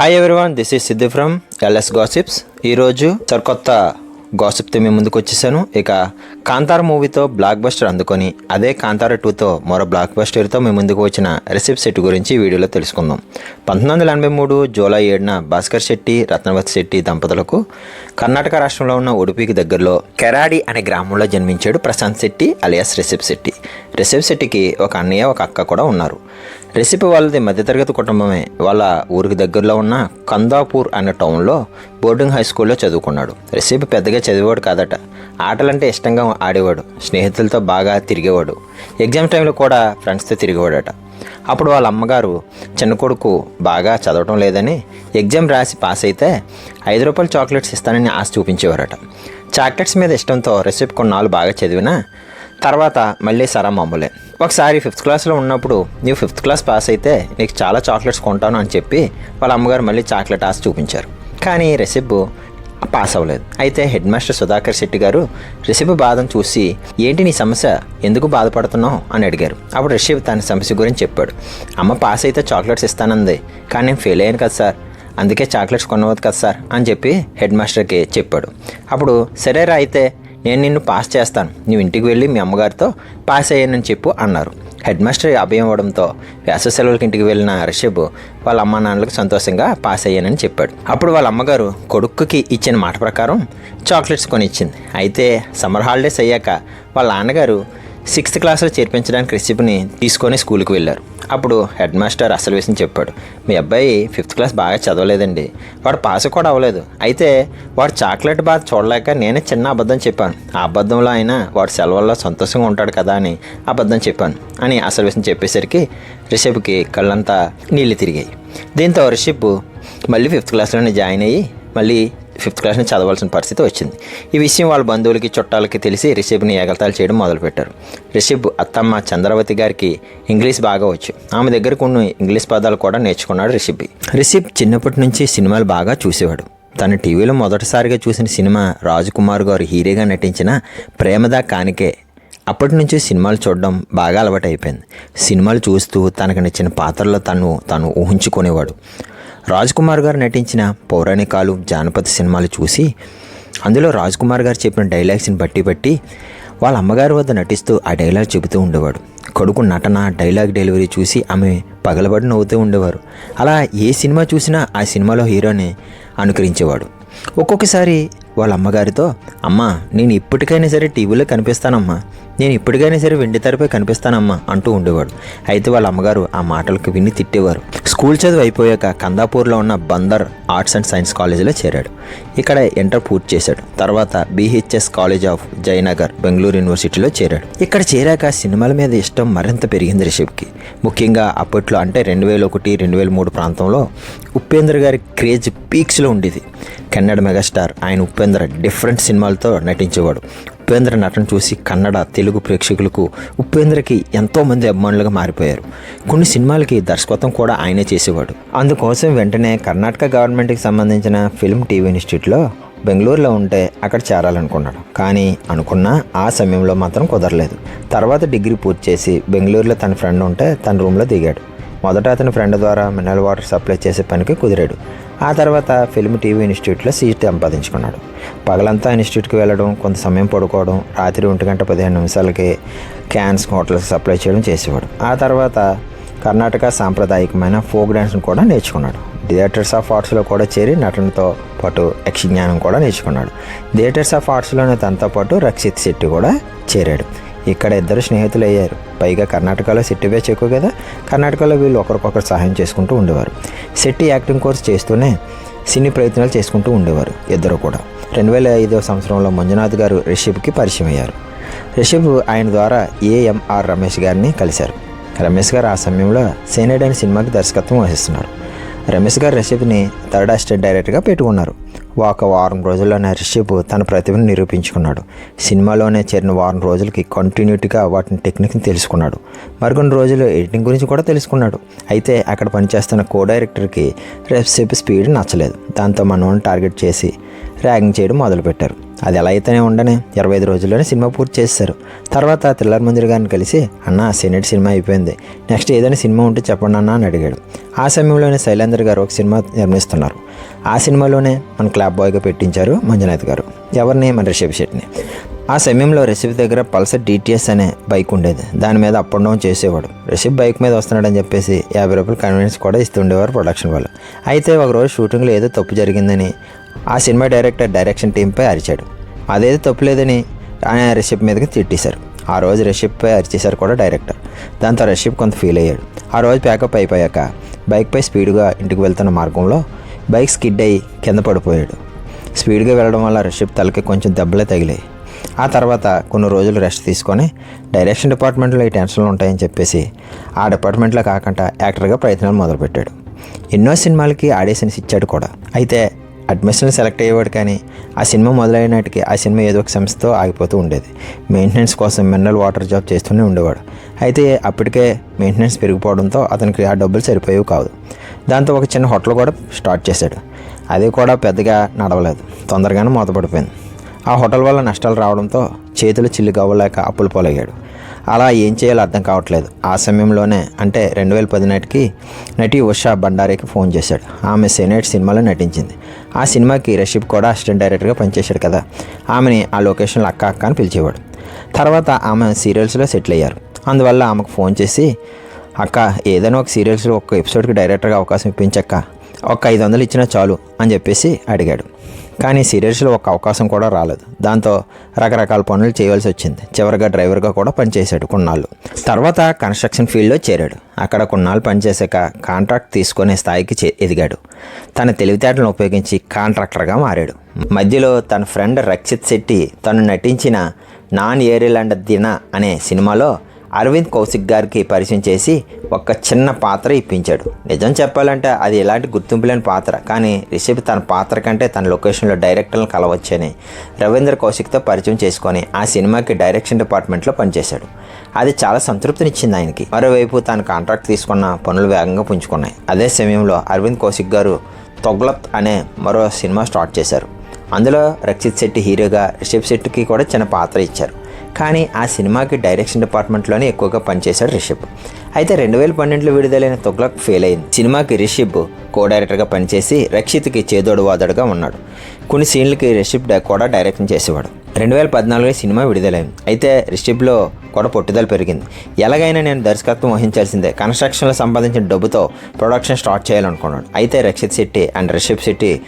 Hi everyone this is Siddhi from LS gossips ఈరోజు సరికొత్త గాసిప్తో మేము ముందుకు వచ్చేసాను. ఇక కాంతార మూవీతో బ్లాక్ బస్టర్ అందుకొని అదే కాంతార టూతో మరో బ్లాక్ బస్టర్తో మేము ముందుకు వచ్చిన రిసిప్ సెట్ గురించి వీడియోలో తెలుసుకుందాం. పంతొమ్మిది వందల ఎనభై మూడు జూలై ఏడున భాస్కర్ శెట్టి రత్నవతి శెట్టి దంపతులకు కర్ణాటక రాష్ట్రంలో ఉన్న ఉడుపికి దగ్గరలో కెరాడి అనే గ్రామంలో జన్మించాడు ప్రశాంత్ శెట్టి అలియాస్ రిసిప్ శెట్టి. రిసిప్ శెట్టికి ఒక అన్నయ్య ఒక అక్క కూడా ఉన్నారు. రెసిపీ వాళ్ళది మధ్యతరగతి కుటుంబమే. వాళ్ళ ఊరికి దగ్గరలో ఉన్న కందాపూర్ అనే టౌన్లో బోర్డింగ్ హై స్కూల్లో చదువుకున్నాడు. రెసిపీ పెద్దగా చదివేవాడు కాదట. ఆటలంటే ఇష్టంగా ఆడేవాడు. స్నేహితులతో బాగా తిరిగేవాడు. ఎగ్జామ్ టైంలో కూడా ఫ్రెండ్స్తో తిరిగేవాడట. అప్పుడు వాళ్ళ అమ్మగారు చిన్న కొడుకు బాగా చదవటం లేదని ఎగ్జామ్ రాసి పాస్ అయితే ఐదు రూపాయలు చాక్లెట్స్ ఇస్తానని ఆశ చూపించేవారట. చాక్లెట్స్ మీద ఇష్టంతో రెసిపీ కొన్నాళ్ళు బాగా చదివినా తర్వాత మళ్ళీ సరా మామూలే. ఒకసారి ఫిఫ్త్ క్లాస్లో ఉన్నప్పుడు నీవు ఫిఫ్త్ క్లాస్ పాస్ అయితే నీకు చాలా చాక్లెట్స్ కొంటాను అని చెప్పి వాళ్ళ అమ్మగారు మళ్ళీ చాక్లెట్ ఆశ చూపించారు. కానీ రెసిబ్ పాస్ అవ్వలేదు. అయితే హెడ్ మాస్టర్ సుధాకర్ శెట్టి గారు రిషబ్ బాధను చూసి ఏంటి నీ సమస్య? ఎందుకు బాధపడుతున్నావు? అని అడిగారు. అప్పుడు రిషబ్ తన సమస్య గురించి చెప్పాడు. అమ్మ పాస్ అయితే చాక్లెట్స్ ఇస్తానంది కానీ నేను ఫెయిల్ అయ్యాను కదా సార్. అందుకే చాక్లెట్స్ కొనవద్దు కదా సార్ అని చెప్పి హెడ్ మాస్టర్కి చెప్పాడు. అప్పుడు సరేరా అయితే నేను నిన్ను పాస్ చేస్తాను. నువ్వు ఇంటికి వెళ్ళి మీ అమ్మగారితో పాస్ అయ్యానని చెప్పు అన్నారు. హెడ్ మాస్టర్ అభయం ఇవ్వడంతో వేసవి సెలవులకి ఇంటికి వెళ్ళిన రిషబ్ వాళ్ళ అమ్మా నాన్నలకు సంతోషంగా పాస్ అయ్యానని చెప్పాడు. అప్పుడు వాళ్ళ అమ్మగారు కొడుకుకి ఇచ్చిన మాట ప్రకారం చాక్లెట్స్ కొనిచ్చింది అయితే సమ్మర్ హాలిడేస్ అయ్యాక వాళ్ళ నాన్నగారు సిక్స్త్ క్లాస్లో చేర్పించడానికి రెసిపీని తీసుకొని స్కూల్కి వెళ్ళారు. అప్పుడు హెడ్ మాస్టర్ అసలు విషయం చెప్పాడు మీ అబ్బాయి ఫిఫ్త్ క్లాస్ బాగా చదవలేదండి. వాడు పాస్ కూడా అవ్వలేదు. అయితే వాడు చాక్లెట్ బాధ చూడలేక నేనే చిన్న అబద్ధం చెప్పాను. ఆ అబద్ధంలో అయినా వాడు సెలవుల్లో సంతోషంగా ఉంటాడు కదా అని అబద్ధం చెప్పాను అని అసలు విషయం చెప్పేసరికి రిషబ్కి కళ్ళంతా నీళ్ళు తిరిగాయి. దీంతో రిషబ్ మళ్ళీ ఫిఫ్త్ క్లాస్లోనే జాయిన్ అయ్యి మళ్ళీ ఫిఫ్త్ క్లాస్ని చదవాల్సిన పరిస్థితి వచ్చింది. ఈ విషయం వాళ్ళ బంధువులకి చుట్టాలకి తెలిసి రిషబ్ని ఎగతాలు చేయడం మొదలుపెట్టారు. రిషబ్ అత్తమ్మ చంద్రవతి గారికి ఇంగ్లీష్ బాగా వచ్చు. ఆమె దగ్గర కొన్ని ఇంగ్లీష్ పదాలు కూడా నేర్చుకున్నాడు రిషబ్. రిషబ్ చిన్నప్పటి నుంచి సినిమాలు బాగా చూసేవాడు. తన టీవీలో మొదటిసారిగా చూసిన సినిమా రాజ్ కుమార్ గారు హీరోగా నటించిన ప్రేమదా కానికే అప్పటి నుంచి సినిమాలు చూడడం బాగా అలవాటైపోయింది. సినిమాలు చూస్తూ తనకు నచ్చిన పాత్రలో తను తను ఊహించుకునేవాడు. రాజ్ కుమార్ గారు నటించిన పౌరాణికాలు జానపద సినిమాలు చూసి అందులో రాజ్ కుమార్ గారు చెప్పిన డైలాగ్స్ని బట్టి బట్టి వాళ్ళ అమ్మగారి వద్ద నటిస్తూ ఆ డైలాగ్ చెబుతూ ఉండేవాడు. కొడుకు నటన డైలాగ్ డెలివరీ చూసి ఆమె పగలబడి నవ్వుతూ ఉండేవారు. అలా ఏ సినిమా చూసినా ఆ సినిమాలో హీరోని అనుకరించేవాడు. ఒక్కొక్కసారి వాళ్ళ అమ్మగారితో అమ్మా నేను ఇప్పటికైనా సరే టీవీలో కనిపిస్తానమ్మా. నేను ఇప్పటికైనా సరే వెండి తెరపై కనిపిస్తానమ్మా అంటూ ఉండేవాడు. అయితే వాళ్ళ అమ్మగారు ఆ మాటలకు విని తిట్టేవారు. స్కూల్ చదువు అయిపోయాక కందాపూర్లో ఉన్న బందర్ ఆర్ట్స్ అండ్ సైన్స్ కాలేజీలో చేరాడు. ఇక్కడ ఇంటర్ పూర్తి చేశాడు. తర్వాత BHS college of Jayanagar Bengaluru యూనివర్సిటీలో చేరాడు. ఇక్కడ చేరాక సినిమాల మీద ఇష్టం మరింత పెరిగింది రిషబ్కి. ముఖ్యంగా అప్పట్లో అంటే రెండు వేల ఒకటి రెండు వేల మూడు ప్రాంతంలో ఉపేంద్ర గారి క్రేజ్ పీక్స్లో ఉండేది. కన్నడ మెగాస్టార్ ఆయన ఉపేంద్ర డిఫరెంట్ సినిమాలతో నటించేవాడు. ఉపేంద్ర నటన చూసి కన్నడ తెలుగు ప్రేక్షకులకు ఉపేంద్రకి ఎంతోమంది అభిమానులుగా మారిపోయారు. కొన్ని సినిమాలకి దర్శకత్వం కూడా ఆయనే చేసేవాడు. అందుకోసం వెంటనే కర్ణాటక గవర్నమెంట్కి సంబంధించిన ఫిల్మ్ టీవీ ఇన్స్టిట్యూట్లో బెంగళూరులో ఉంటే అక్కడ చేరాలనుకున్నాడు. కానీ అనుకున్న ఆ సమయంలో మాత్రం కుదరలేదు. తర్వాత డిగ్రీ పూర్తి చేసి బెంగళూరులో తన ఫ్రెండ్ ఉంటే తన రూమ్లో దిగాడు. మొదట అతని ఫ్రెండ్ ద్వారా మినరల్ వాటర్ సప్లై చేసే పనికి కుదిరాడు. ఆ తర్వాత ఫిల్మ్ టీవీ ఇన్స్టిట్యూట్లో సీట్ సంపాదించుకున్నాడు. పగలంతా ఇన్స్టిట్యూట్కి వెళ్ళడం కొంత సమయం పడుకోవడం రాత్రి ఒంటి గంట పదిహేను నిమిషాలకి క్యాన్స్ హోటల్స్ సప్లై చేయడం చేసేవాడు. ఆ తర్వాత కర్ణాటక సాంప్రదాయకమైన ఫోక్ డ్యాన్స్ను కూడా నేర్చుకున్నాడు. థియేటర్స్ ఆఫ్ ఆర్ట్స్లో కూడా చేరి నటనతో పాటు యక్షజ్ఞానం కూడా నేర్చుకున్నాడు. థియేటర్స్ ఆఫ్ ఆర్ట్స్లోనే తనతో పాటు రక్షిత్ శెట్టి కూడా చేరాడు. ఇక్కడ ఇద్దరు స్నేహితులు అయ్యారు. పైగా కర్ణాటకలో సెట్టి బ్యాచ్ ఎక్కువ కదా కర్ణాటకలో వీళ్ళు ఒకరికొకరు సహాయం చేసుకుంటూ ఉండేవారు. సెట్టి యాక్టింగ్ కోర్స్ చేస్తూనే సినీ ప్రయత్నాలు చేసుకుంటూ ఉండేవారు ఇద్దరు కూడా. రెండు వేల ఐదో సంవత్సరంలో మంజునాథ్ గారు రిషబ్కి పరిచయం అయ్యారు. రిషబ్ ఆయన ద్వారా ఏఎంఆర్ రమేష్ గారిని కలిశారు. రమేష్ గారు ఆ సమయంలో సేనేడ్ అనే సినిమాకి దర్శకత్వం వహిస్తున్నారు. రమేష్ గారు రిషబ్ని థర్డ్ అసిస్టెంట్ డైరెక్టర్గా పెట్టుకున్నారు. ఒక వారం రోజుల్లోనే రిషబ్ తన ప్రతిభను నిరూపించుకున్నాడు. సినిమాలోనే చేరిన వారం రోజులకి కంటిన్యూటీగా వాటిని టెక్నిక్ని తెలుసుకున్నాడు. మరికొన్ని రోజులు ఎడిటింగ్ గురించి కూడా తెలుసుకున్నాడు. అయితే అక్కడ పనిచేస్తున్న కో డైరెక్టర్కి రేపు స్పీడ్ నచ్చలేదు. దాంతో మనోని టార్గెట్ చేసి ర్యాగింగ్ చేయడం మొదలుపెట్టారు. అది ఎలా అయితేనే ఉండని ఇరవై ఐదు రోజుల్లోనే సినిమా పూర్తి చేశారు తర్వాత థ్రిల్లర్ మందిర్ గారిని కలిసి అన్న సెనెట్ సినిమా అయిపోయింది. నెక్స్ట్ ఏదైనా సినిమా ఉంటే చెప్పండి అన్న అని అడిగాడు. ఆ సమయంలోనే శైలేంద్ర గారు ఒక సినిమా నిర్మిస్తున్నారు. ఆ సినిమాలోనే మన క్లాబ్ బాయ్గా పెట్టించారు మంజునాథ్ గారు. ఎవరిని? మన రిషబ్ శెట్టిని. ఆ సమయంలో రిషబ్ దగ్గర పల్సర్ డిటిఎస్ అనే బైక్ ఉండేది. దాని మీద అప్ అండ్ డౌన్ చేసేవాడు. రిషబ్ బైక్ మీద వస్తున్నాడని చెప్పేసి యాభై రూపాయలు కన్వీనియన్స్ కూడా ఇస్తుండేవారు ప్రొడక్షన్ వాళ్ళు. అయితే ఒకరోజు షూటింగ్లో ఏదో తప్పు జరిగిందని ఆ సినిమా డైరెక్టర్ డైరెక్షన్ టీంపై అరిచాడు. అదేదో తప్పు లేదని ఆయన రిషబ్ మీదకి తిట్టేశారు. ఆ రోజు రిషబ్పై అరిచేశారు కూడా డైరెక్టర్ దాంతో రిషబ్ కొంత ఫీల్ అయ్యాడు. ఆ రోజు ప్యాకప్ అయిపోయాక బైక్పై స్పీడ్గా ఇంటికి వెళ్తున్న మార్గంలో బైక్ స్కిడ్ అయ్యి కింద పడిపోయాడు. స్పీడ్గా వెళ్ళడం వల్ల రిషబ్ తలకి కొంచెం దెబ్బలే తగిలాయి. ఆ తర్వాత కొన్ని రోజులు రెస్ట్ తీసుకొని డైరెక్షన్ డిపార్ట్మెంట్లో ఈ టెన్షన్లు ఉంటాయని చెప్పేసి ఆ డిపార్ట్మెంట్లో కాకుండా యాక్టర్గా ప్రయత్నాలు మొదలుపెట్టాడు. ఎన్నో సినిమాలకి ఆడిషన్స్ ఇచ్చాడు కూడా. అయితే అడ్మిషన్ సెలెక్ట్ అయ్యేవాడు కానీ ఆ సినిమా మొదలైనటికి ఆ సినిమా ఏదో ఒక సంస్థతో ఆగిపోతూ ఉండేది. మెయింటెనెన్స్ కోసం మినరల్ వాటర్ జాబ్ చేస్తూనే ఉండేవాడు. అయితే అప్పటికే మెయింటెనెన్స్ పెరిగిపోవడంతో అతనికి ఆ డబ్బులు సరిపోయేవి కాదు దాంతో ఒక చిన్న హోటల్ కూడా స్టార్ట్ చేశాడు. అది కూడా పెద్దగా నడవలేదు. తొందరగానే మూతపడిపోయింది. ఆ హోటల్ వల్ల నష్టాలు రావడంతో చేతులు చిల్లు అప్పులు పోలయ్యాడు. అలా ఏం చేయాలో అర్థం కావట్లేదు. ఆ సమయంలోనే అంటే రెండు వేల పది నాటికి నటి ఉషా భండారీకి ఫోన్ చేశాడు. ఆమె సెనేట్ సినిమాలో నటించింది. ఆ సినిమాకి రషీద్ కూడా అసిస్టెంట్ డైరెక్టర్గా పనిచేశాడు కదా. ఆమెని ఆ లొకేషన్లో అక్క అక్క అని పిలిచేవాడు. తర్వాత ఆమె సీరియల్స్లో సెటిల్ అయ్యారు. అందువల్ల ఆమెకు ఫోన్ చేసి అక్క ఏదైనా ఒక సీరియల్స్లో ఒక ఎపిసోడ్కి డైరెక్టర్గా అవకాశం ఇప్పించక్క. ఒక ఐదు వందలు ఇచ్చినా చాలు అని చెప్పేసి అడిగాడు. కానీ సీరియల్స్లో ఒక అవకాశం కూడా రాలేదు. దాంతో రకరకాల పనులు చేయవలసి వచ్చింది. చివరిగా డ్రైవర్గా కూడా పనిచేశాడు కొన్నాళ్ళు. తర్వాత కన్స్ట్రక్షన్ ఫీల్డ్లో చేరాడు. అక్కడ కొన్నాళ్ళు పనిచేశాక కాంట్రాక్ట్ తీసుకునే స్థాయికి చే ఎదిగాడు. తన తెలివితేటలను ఉపయోగించి కాంట్రాక్టర్గా మారాడు. మధ్యలో తన ఫ్రెండ్ రక్షిత్ శెట్టి తను నటించిన నాన్ ఏరియల్ దిన అనే సినిమాలో అరవింద్ కౌశిక్ గారికి పరిచయం చేసి ఒక చిన్న పాత్ర ఇప్పించాడు. నిజం చెప్పాలంటే అది ఎలాంటి గుర్తింపు లేని పాత్ర. కానీ రిషబ్ తన పాత్ర కంటే తన లొకేషన్లో డైరెక్టర్లను కలవచ్చని రవీంద్ర కౌశిక్తో పరిచయం చేసుకొని ఆ సినిమాకి డైరెక్షన్ డిపార్ట్మెంట్లో పనిచేశాడు. అది చాలా సంతృప్తినిచ్చింది ఆయనకి. మరోవైపు తాను కాంట్రాక్ట్ తీసుకున్న పనులు వేగంగా పుంజుకున్నాయి. అదే సమయంలో అరవింద్ కౌశిక్ గారు తొగ్లత్ అనే మరో సినిమా స్టార్ట్ చేశారు. అందులో రక్షిత్ శెట్టి హీరోగా రిషబ్ శెట్టికి కూడా చిన్న పాత్ర ఇచ్చారు. కానీ ఆ సినిమాకి డైరెక్షన్ డిపార్ట్మెంట్లోనే ఎక్కువగా పనిచేశాడు రిషబ్. అయితే రెండు వేల పన్నెండులో విడుదలైన తొగ్లక్ ఫెయిల్ అయింది. సినిమాకి రిషబ్ కో డైరెక్టర్గా పనిచేసి రక్షిత్కి చేదోడు వాదోడుగా ఉన్నాడు. కొన్ని సీన్లకి రిషబ్ కూడా డైరెక్షన్ చేసేవాడు. రెండు వేల పద్నాలుగులో సినిమా విడుదలైంది. అయితే రిషబ్లో కూడా పట్టుదల పెరిగింది. ఎలాగైనా నేను దర్శకత్వం వహించాల్సిందే. కన్స్ట్రక్షన్లో సంపాదించిన డబ్బుతో ప్రొడక్షన్ స్టార్ట్ చేయాలనుకున్నాడు. అయితే రక్షిత్ శెట్టి అండ్ రిషబ్ శెట్టి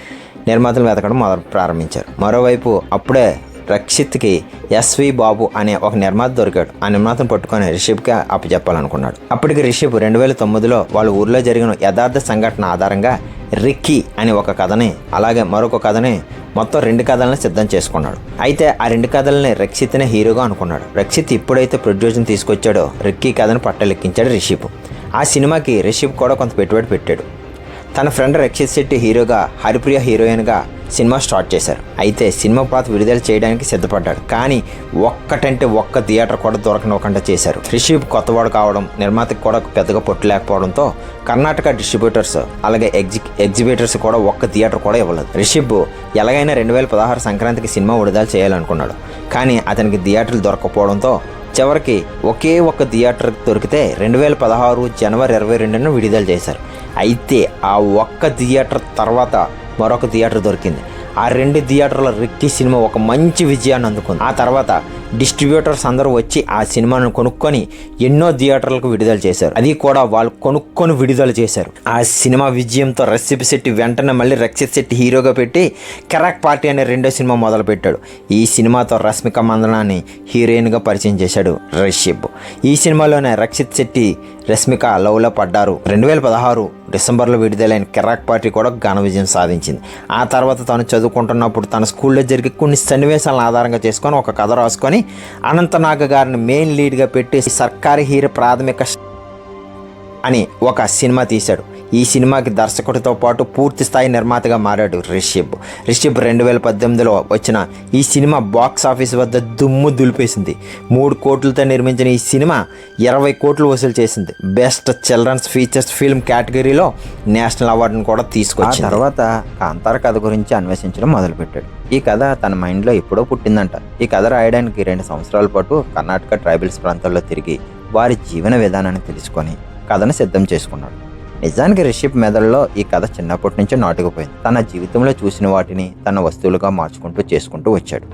నిర్మాతలు వెతకడం మొదలు ప్రారంభించారు. మరోవైపు అప్పుడే రక్షిత్కి ఎస్వి బాబు అనే ఒక నిర్మాత దొరికాడు. ఆ నిర్మాతను పట్టుకొని రిషబ్కి అప్పచెప్పాలనుకున్నాడు. అప్పటికి రిషబ్ రెండు వేల తొమ్మిదిలో వాళ్ళ ఊర్లో జరిగిన యథార్థ సంఘటన ఆధారంగా రిక్కీ అనే ఒక కథని అలాగే మరొక కథని మొత్తం రెండు కథలను సిద్ధం చేసుకున్నాడు. అయితే ఆ రెండు కథలని రక్షిత్నే హీరోగా అనుకున్నాడు. రక్షిత్ ఎప్పుడైతే ప్రొడ్యూసర్ని తీసుకొచ్చాడో రిక్కీ కథను పట్టలెక్కించాడు రిషబ్ ఆ సినిమాకి రిషబ్ కూడా కొంత పెట్టుబడి పెట్టాడు. తన ఫ్రెండ్ రక్షిత్ శెట్టి హీరోగా హరిప్రియ హీరోయిన్గా సినిమా స్టార్ట్ చేశారు. అయితే సినిమా పాత విడుదల చేయడానికి సిద్ధపడ్డాడు. కానీ ఒక్కటంటే ఒక్క థియేటర్ కూడా దొరకనివ్వకుండా చేశారు. రిషీబ్ కొత్తవాడు కావడం నిర్మాతకి కూడా పెద్దగా పొట్టు లేకపోవడంతో కర్ణాటక డిస్ట్రిబ్యూటర్స్ అలాగే ఎగ్జి ఎగ్జిబిటర్స్ కూడా ఒక్క థియేటర్ కూడా ఇవ్వలేదు. రిషిబ్ ఎలాగైనా రెండు వేల పదహారు సంక్రాంతికి సినిమా విడుదల చేయాలనుకున్నాడు. కానీ అతనికి థియేటర్లు దొరకపోవడంతో చివరికి ఒకే ఒక్క థియేటర్ దొరికితే రెండు వేల పదహారు జనవరి ఇరవై రెండున విడుదల చేశారు. అయితే ఆ ఒక్క థియేటర్ తర్వాత మరొక థియేటర్ దొరికింది. ఆ రెండు థియేటర్ల రిక్కి సినిమా ఒక మంచి విజయాన్ని అందుకుంది. ఆ తర్వాత డిస్ట్రిబ్యూటర్స్ అందరూ వచ్చి ఆ సినిమాను కొనుక్కొని ఎన్నో థియేటర్లకు విడుదల చేశారు. అది కూడా వాళ్ళు కొనుక్కొని విడుదల చేశారు. ఆ సినిమా విజయంతో రసిపి శెట్టి వెంటనే మళ్ళీ రక్షిత్ శెట్టి హీరోగా పెట్టి కెరాక్ పార్టీ అనే రెండో సినిమా మొదలుపెట్టాడు. ఈ సినిమాతో రష్మిక మందనాన్ని హీరోయిన్గా పరిచయం చేశాడు రషిబ్ ఈ సినిమాలోనే రక్షిత్ శెట్టి రష్మిక లవ్లో పడ్డారు. రెండు వేల పదహారు డిసెంబర్లో విడుదలైన కిరాక్ పార్టీ కూడా ఘన విజయం సాధించింది. ఆ తర్వాత తను చదువుకుంటున్నప్పుడు తన స్కూల్లో జరిగే కొన్ని సన్నివేశాలను ఆధారంగా చేసుకొని ఒక కథ రాసుకొని అనంతనాగ గారిని మెయిన్ లీడ్గా పెట్టి సర్కారీ హీరో ప్రాథమిక అని ఒక సినిమా తీశాడు. ఈ సినిమాకి దర్శకుడితో పాటు పూర్తి స్థాయి నిర్మాతగా మారాడు రిషబ్. రిషబ్ రెండు వేల పద్దెనిమిదిలో వచ్చిన ఈ సినిమా బాక్స్ ఆఫీస్ వద్ద దుమ్ము దులిపేసింది. మూడు కోట్లతో నిర్మించిన ఈ సినిమా ఇరవై కోట్లు వసూలు చేసింది. బెస్ట్ చిల్డ్రన్స్ ఫీచర్స్ ఫిల్మ్ కేటగిరీలో నేషనల్ అవార్డును కూడా తీసుకొచ్చింది. తర్వాత కాంతార కథ గురించి అన్వేషించడం మొదలుపెట్టాడు. ఈ కథ తన మైండ్లో ఎప్పుడో పుట్టిందంట. ఈ కథ రాయడానికి రెండు సంవత్సరాల పాటు కర్ణాటక ట్రైబల్స్ ప్రాంతాల్లో తిరిగి వారి జీవన విధానాన్ని తెలుసుకొని కథను సిద్ధం చేసుకున్నాడు. నిజానికి రిషిప్ మెదడులో ఈ కథ చిన్నప్పటి నుంచే నాటుకుపోయింది. తన జీవితంలో చూసిన వాటిని తన వస్తువులుగా మార్చుకుంటూ చేసుకుంటూ వచ్చాడు.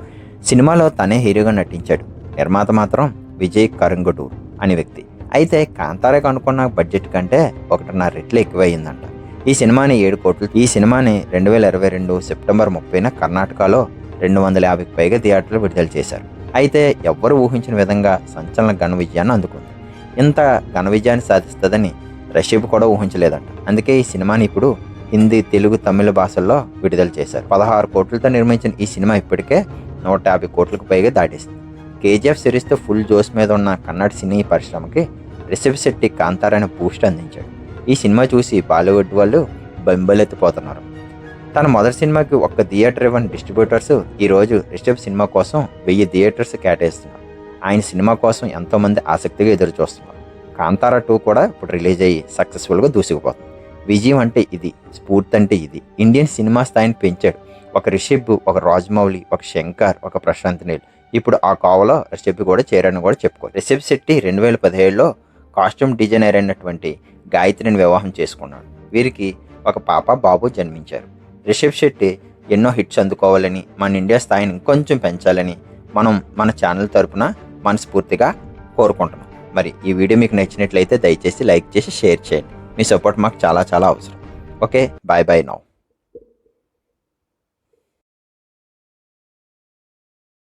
సినిమాలో తనే హీరోగా నటించాడు. నిర్మాత మాత్రం విజయ్ కరంగటూర్ అనే వ్యక్తి. అయితే కాంతారకు అనుకున్న బడ్జెట్ కంటే ఒకటిన్నర రెట్లు ఎక్కువయ్యిందంట. ఈ సినిమాని ఏడు కోట్లు ఈ సినిమాని రెండు వేల ఇరవై రెండు సెప్టెంబర్ ముప్పైన కర్ణాటకలో రెండు వందల యాభైకి పైగా థియేటర్లు విడుదల చేశారు. అయితే ఎవ్వరు ఊహించిన విధంగా సంచలన ఘన విజయాన్ని అందుకుంది. ఇంత ఘన విజయాన్ని సాధిస్తుందని రషీబ్ కూడా ఊహించలేదంట. అందుకే ఈ సినిమాని ఇప్పుడు హిందీ తెలుగు తమిళ భాషల్లో విడుదల చేశారు. పదహారు కోట్లతో నిర్మించిన ఈ సినిమా ఇప్పటికే నూట యాభై కోట్లకు పైగా దాటేసింది. కేజీఎఫ్ సిరీస్తో ఫుల్ జోస్ మీద ఉన్న కన్నడ సినీ పరిశ్రమకి రిషబ్ శెట్టి కాంతారైన బూస్ట్ అందించాడు. ఈ సినిమా చూసి బాలీవుడ్ వాళ్ళు బెంబలెత్తిపోతున్నారు. తన మొదటి సినిమాకి ఒక్క థియేటర్ ఇవ్వని డిస్ట్రిబ్యూటర్స్ ఈరోజు రిషబ్ సినిమా కోసం వెయ్యి థియేటర్స్ కేటాయిస్తున్నారు. ఆయన సినిమా కోసం ఎంతోమంది ఆసక్తిగా ఎదురు చూస్తున్నారు కాంతారా టూ కూడా ఇప్పుడు రిలీజ్ అయ్యి సక్సెస్ఫుల్గా దూసుకుపోతుంది. విజయం అంటే ఇది స్ఫూర్తి అంటే ఇది. ఇండియన్ సినిమా స్థాయిని పెంచాడు. ఒక రిషబ్ ఒక రాజమౌళి ఒక శంకర్ ఒక ప్రశాంత్ నీల్. ఇప్పుడు ఆ కోవలో రిషబ్ కూడా చేరని కూడా చెప్పుకోవాలి. రిషబ్ శెట్టి రెండు వేల పదిహేడులో కాస్ట్యూమ్ డిజైనర్ అయినటువంటి గాయత్రిని వివాహం చేసుకున్నాడు. వీరికి ఒక పాప బాబు జన్మించారు. రిషబ్ శెట్టి ఎన్నో హిట్స్ అందుకోవాలని మన ఇండియా స్థాయిని ఇంకొంచెం పెంచాలని మనం మన ఛానల్ తరపున మనస్ఫూర్తిగా కోరుకుంటున్నాం. మరి ఈ వీడియో మీకు నచ్చినట్లయితే దయచేసి లైక్ చేసి షేర్ చేయండి. మీ సపోర్ట్ మాకు చాలా చాలా అవసరం. Okay bye bye now.